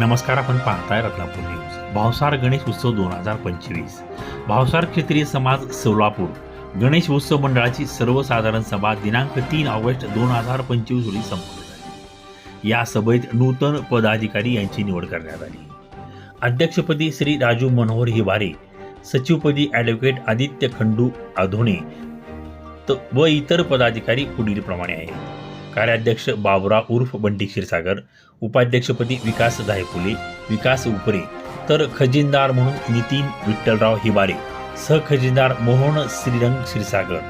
नमस्कार आपण पाहताय रत्नापूर न्यूज. भावसार गणेश उत्सव दोन हजार पंचवीस. भावसार क्षेत्रीय समाज सोलापूर. गणेश उत्सव मंडळाची सर्वसाधारण सभा दिनांक तीन ऑगस्ट दोन हजार पंचवीस रोजी संपन्न झाली. या सभेत नूतन पदाधिकारी यांची निवड करण्यात आली. अध्यक्षपदी श्री राजू मनोहर हिवारे सचिवपदी ॲडव्होकेट आदित्य खंडू आधोणे त- व इतर पदाधिकारी पुढीलप्रमाणे आहेत. कार्याध्यक्ष बाबुराव उर्फ बंटी क्षीरसागर उपाध्यक्षपदी विकास दायफुले विकास उपरे तर खजिनदार म्हणून नितीन विठ्ठलराव हिबारे सहखजिनदार मोहन श्रीरंग क्षीरसागर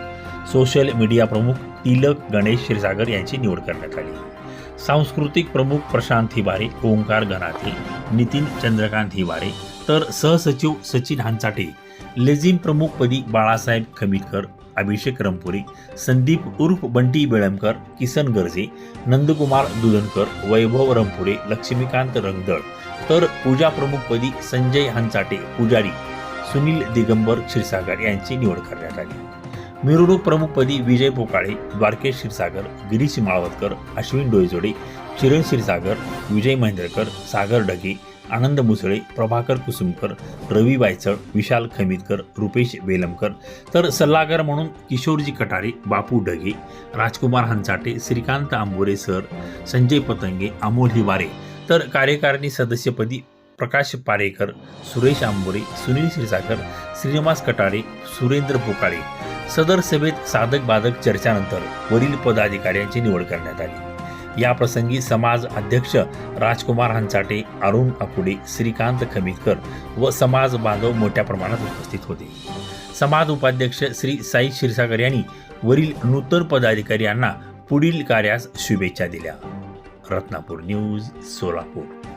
सोशल मीडिया प्रमुख तिलक गणेश क्षीरसागर यांची निवड करण्यात आली. सांस्कृतिक प्रमुख प्रशांत हिबारे ओंकार गणाते नितीन चंद्रकांत हिबारे तर सहसचिव सचिन हांचाटे लेझिम प्रमुखपदी बाळासाहेब खमीटकर अभिषेक रमपुरी संदीप उर्फ बंटी बेळमकर किसन गर्जे नंदकुमार दुधनकर वैभव रंपुरे लक्ष्मीकांत रंगदळ तर पूजा प्रमुखपदी संजय हंचाटे पुजारी सुनील दिगंबर क्षीरसागर यांची निवड करण्यात आली. मिरवणूक प्रमुखपदी विजय पोकाळे द्वारकेश क्षीरसागर गिरीश माळवतकर अश्विन डोईजोडे चिरण क्षीरसागर विजय महेंद्रकर सागर ढगे आनंद मुसळे प्रभाकर कुसुमकर रवी वायचळ विशाल खमीतकर रुपेश बेलमकर तर सल्लागार म्हणून किशोरजी कटारे बापू ढगे राजकुमार हंचाटे श्रीकांत आंबोरे सर संजय पतंगे अमोल हिवारे. तर कार्यकारिणी सदस्यपदी प्रकाश पारेकर सुरेश आंबोरे सुनील क्षीरसागर श्रीनिवास कटारे सुरेंद्र पोकाळे. सदर सभेत साधक बाधक चर्चानंतर वरील पदाधिकाऱ्यांची निवड करण्यात आली. या प्रसंगी समाज अध्यक्ष राजकुमार हंचाटे अरुण अकुडे श्रीकांत खमितकर व समाज बांधव मोठ्या प्रमाणात उपस्थित होते. समाज उपाध्यक्ष श्री साई क्षीरसागर यांनी वरील नूतन पदाधिकारी यांना पुढील कार्यास शुभेच्छा दिल्या. रत्नापूर न्यूज सोलापूर.